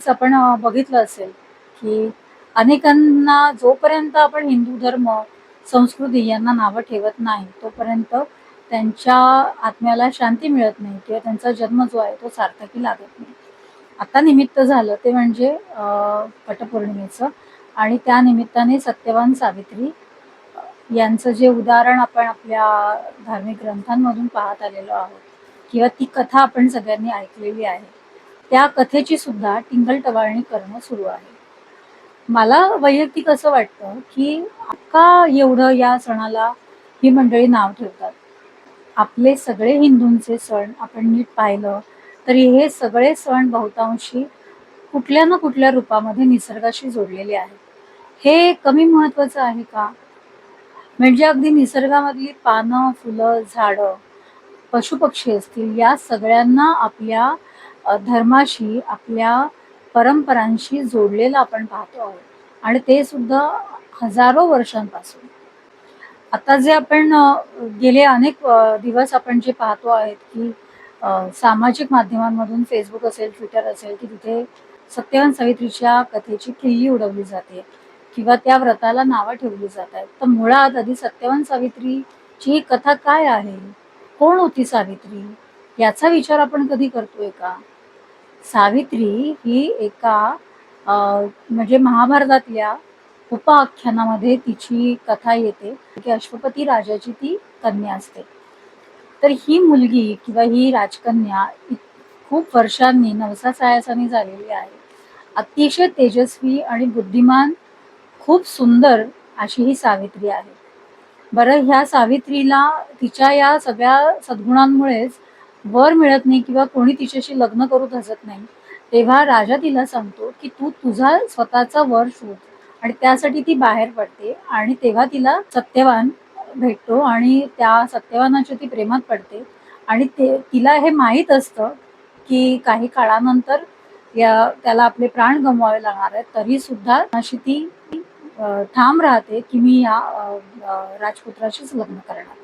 आपण बघितलं असेल की अनेकांना जोपर्यंत आपण हिंदू धर्म संस्कृती यांना नावं ठेवत नाही तोपर्यंत त्यांच्या आत्म्याला शांती मिळत नाही किंवा त्यांचा जन्म जो आहे तो सार्थकी लागत नाही. आता निमित्त झालं ते म्हणजे पटपौर्णिमेचं आणि त्या निमित्ताने सत्यवान सावित्री यांचं जे उदाहरण आपण आपल्या धार्मिक ग्रंथांमधून पाहत आलेलो आहोत किंवा ती कथा आपण सगळ्यांनी ऐकलेली आहे त्या कथेची सुद्धा टिंगलटवाळणी करणं सुरू आहे. मला वैयक्तिक असं वाटतं की का एवढं या सणाला ही मंडळी नाव ठेवतात? आपले सगळे हिंदूंचे सण आपण नीट पाहिलं तरी हे सगळे सण बहुतांशी कुठल्या ना कुठल्या रूपामध्ये निसर्गाशी जोडलेले आहेत. हे कमी महत्वाचं आहे का? म्हणजे अगदी निसर्गामधली पानं फुलं झाडं पशुपक्षी असतील या सगळ्यांना आपल्या धर्माशी आपल्या परंपरांशी जोडलेलं आपण पाहतो आहोत. आणि ते सुद्धा हजारो वर्षांपासून. आता जे आपण गेले अनेक दिवस आपण जे पाहतो आहेत की सामाजिक माध्यमांमधून फेसबुक असेल ट्विटर असेल की तिथे सत्यवान सावित्रीच्या कथेची किल्ली उडवली जाते किंवा त्या व्रताला नावं ठेवली जात आहेत. तर मुळात आधी सत्यवान सावित्रीची ही कथा काय आहे? कोण होती सावित्री? याचा विचार आपण कधी करतोय का? सावित्री ही एका म्हणजे महाभारतातल्या उपआख्यानामध्ये तिची कथा येते की अश्वपती राजाची ती कन्या असते. तर ही मुलगी किंवा ही राजकन्या खूप वर्षांनी नवसा सायासानी झालेली आहे. अतिशय तेजस्वी आणि बुद्धिमान खूप सुंदर अशी ही सावित्री आहे. बरं ह्या सावित्रीला तिच्या या सगळ्या सद्गुणांमुळेच वर मिळत नाही किंवा कोणी तिच्याशी लग्न करू धसत नाही तेव्हा राजा तिला सांगतो की तू तुझा स्वतःचा वर शोध आणि त्यासाठी ती बाहेर पडते आणि तेव्हा तिला सत्यवान भेटतो आणि त्या सत्यवानाच्या ती प्रेमात पडते. आणि ते तिला हे माहीत असतं की काही काळानंतर या त्याला आपले प्राण गमवावे लागणार आहेत तरी सुद्धा अशी ती ठाम राहते की मी या राजपुत्राशीच लग्न करणार.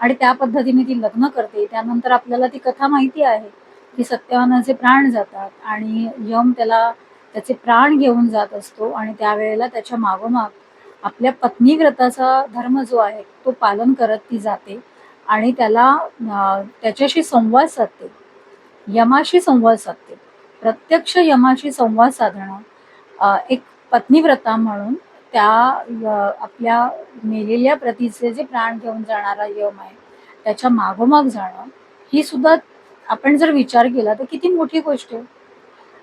आणि त्या पद्धतीने ती लग्न करते. त्यानंतर आपल्याला ती कथा माहिती आहे की सत्यवानाचे प्राण जातात आणि यम त्याला त्याचे प्राण घेऊन जात असतो आणि त्यावेळेला त्याच्या मागोमाग आपल्या पत्नी व्रताचा धर्म जो आहे तो पालन करत ती जाते आणि त्याला त्याच्याशी संवाद साधते. यमाशी संवाद साधते. प्रत्यक्ष यमाशी संवाद साधणं एक पत्नीव्रता म्हणून त्या आपल्या मेलेल्या प्रतीचे जे प्राण घेऊन जाणारा यम आहे त्याच्या मागोमाग जाणं ही सुद्धा आपण जर विचार केला तर किती मोठी गोष्ट आहे.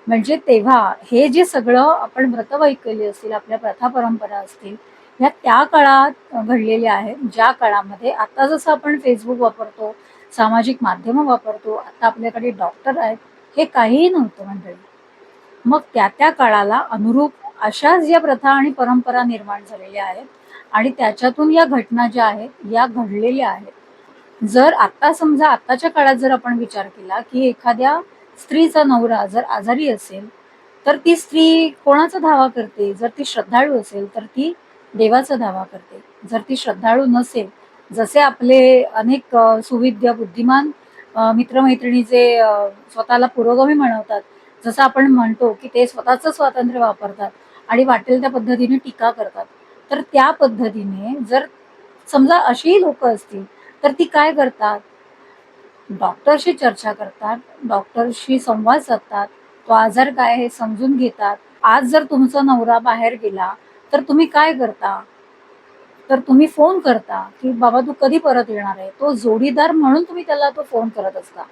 म्हणजे तेव्हा हे जे सगळं आपण व्रतवैकल्य असतील आपल्या प्रथा परंपरा असतील ह्या त्या काळात घडलेल्या आहेत. ज्या काळामध्ये आता जसं आपण फेसबुक वापरतो सामाजिक माध्यमं वापरतो आता आपल्याकडे डॉक्टर आहेत हे काहीही नव्हतं मंडळी. मग त्या त्या काळाला अनुरूप अशाच या प्रथा आणि परंपरा निर्माण झालेल्या आहेत आणि त्याच्यातून या घटना ज्या आहेत या घडलेल्या आहेत. जर आता समजा आताच्या काळात जर आपण विचार केला की एखाद्या स्त्रीचा नवरा जर आजारी असेल तर ती स्त्री कोणाचा धावा करते? जर ती श्रद्धाळू असेल तर ती देवाचा धावा करते. जर ती श्रद्धाळू नसेल जसे आपले अनेक सुविद्य बुद्धिमान मित्रमैत्रिणी जे स्वतःला पुरोगामी म्हणवतात जसं आपण म्हणतो की ते स्वतःचं स्वातंत्र्य वापरतात आणि वाटेल त्या पद्धतीने टीका करतात. तर त्या पद्धतीने जर समजा अशीही लोक असतील तर ती काय करतात? डॉक्टरशी चर्चा करतात डॉक्टरशी संवाद साधतात तो आजार काय हे समजून घेतात. आज जर तुमचा नवरा बाहेर गेला तर तुम्ही काय करता? तर तुम्ही फोन करता की बाबा तू कधी परत येणार आहे? तो जोडीदार म्हणून तुम्ही त्याला तो फोन करत असता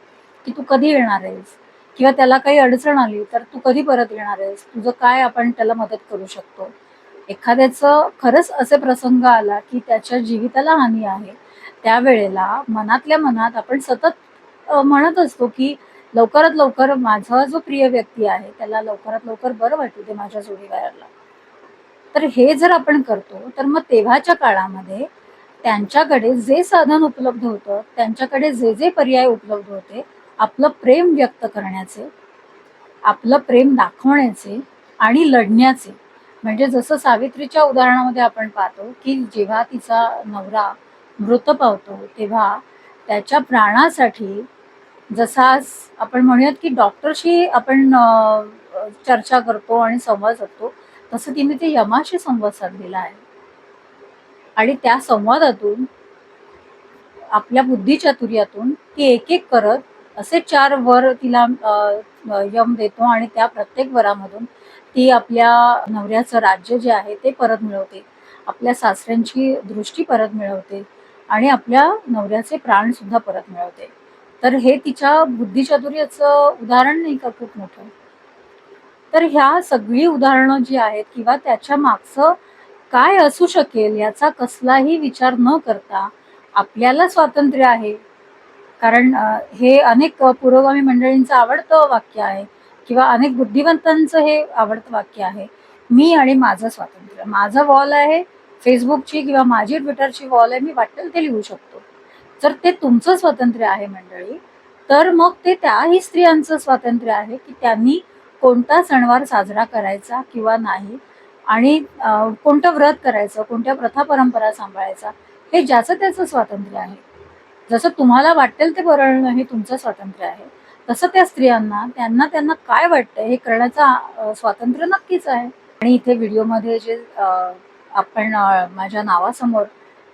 की तू कधी येणार आहेस? किंवा त्याला काही अडचण आली तर तू कधी परत येणार आहेस? तुझं काय आपण त्याला मदत करू शकतो? एखाद्याचं खरंच असे प्रसंग आला की त्याच्या जीविताला हानी आहे. त्यावेळेला मनातल्या मनात आपण सतत म्हणत असतो की लवकरात लवकर माझा जो प्रिय व्यक्ती आहे त्याला लवकरात लवकर बरं वाटू दे माझ्या जोडीदाराला. तर हे जर आपण करतो तर मग तेव्हाच्या काळामध्ये त्यांच्याकडे जे साधन उपलब्ध होतं त्यांच्याकडे जे जे पर्याय उपलब्ध होते आपलं प्रेम व्यक्त करण्याचे आपलं प्रेम दाखवण्याचे आणि लढण्याचे. म्हणजे जसं सावित्रीच्या उदाहरणामध्ये आपण पाहतो की जेव्हा तिचा नवरा मृत पावतो तेव्हा त्याच्या प्राणासाठी जसा आज आपण म्हणूयात की डॉक्टरशी आपण चर्चा करतो आणि संवाद साधतो तसं तिने ते यमाशी संवाद साधलेला आहे. आणि त्या संवादातून आपल्या बुद्धिचातुर्यातून ती एक एक करत असे चार वर तिला यम देतो आणि त्या प्रत्येक वरामधून ती आपल्या नवऱ्याचं राज्य जे आहे ते परत मिळवते. आपल्या सासऱ्यांची दृष्टी परत मिळवते आणि आपल्या नवऱ्याचे प्राण सुद्धा परत मिळवते. तर हे तिच्या बुद्धिचातुर्याचं उदाहरण नाही का खूप मोठं? तर ह्या सगळी उदाहरणं जी आहेत किंवा त्याच्या मागचं काय असू शकेल याचा कसलाही विचार न करता आपल्याला स्वातंत्र्य आहे. कारण हे अनेक पुरोगामी मंडळींचं आवडतं वाक्य आहे किंवा अनेक बुद्धिवंतांचं हे आवडतं वाक्य आहे. मी आणि माझं स्वातंत्र्य. माझं वॉल आहे फेसबुकची किंवा माझी ट्विटरची वॉल आहे मी वाटेल ते लिहू शकतो. जर ते तुमचं स्वातंत्र्य आहे मंडळी तर मग ते त्याही स्त्रियांचं स्वातंत्र्य आहे की त्यांनी कोणता सणवार साजरा करायचा किंवा नाही आणि कोणतं व्रत करायचं कोणत्या प्रथा परंपरा सांभाळायचा हे ज्याचं त्याचं स्वातंत्र्य आहे. जसं तुम्हाला वाटेल ते बरळणं हे तुमचं स्वातंत्र्य आहे. तसं त्या स्त्रियांना त्यांना त्यांना काय वाटतं हे करण्याचं स्वातंत्र्य नक्कीच आहे. आणि इथे व्हिडिओमध्ये जे आपण माझ्या नावासमोर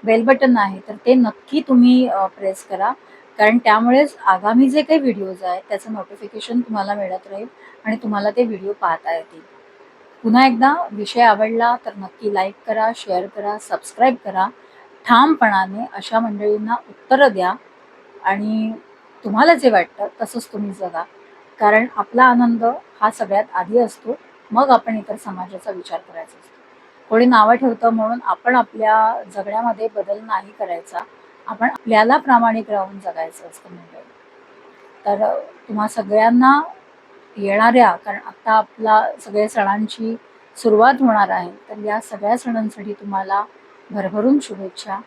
बेल बटन आहे तर ते नक्की तुम्ही प्रेस करा. कारण त्यामुळेच आगामी जे काही व्हिडिओज आहेत त्याचं नोटिफिकेशन तुम्हाला मिळत राहील आणि तुम्हाला ते व्हिडिओ पाहता येतील. पुन्हा एकदा विषय आवडला तर नक्की लाईक करा शेअर करा सबस्क्राईब करा. ठामपणाने अशा मंडळींना उत्तरं द्या आणि तुम्हाला जे वाटतं तसंच तुम्ही जगा. कारण आपला आनंद हा सगळ्यात आधी असतो मग आपण इतर समाजाचा विचार करायचा असतो. कोणी नावं ठेवतं म्हणून आपण आपल्या जगण्यामध्ये बदल नाही करायचा आपण आपल्याला प्रामाणिक राहून जगायचं असतं मंडळी. तर तुम्हा सगळ्यांना येणाऱ्या कारण आत्ता आपला सगळ्या सणांची सुरुवात होणार आहे तर या सगळ्या सणांसाठी तुम्हाला भरभरून शुभेच्छा.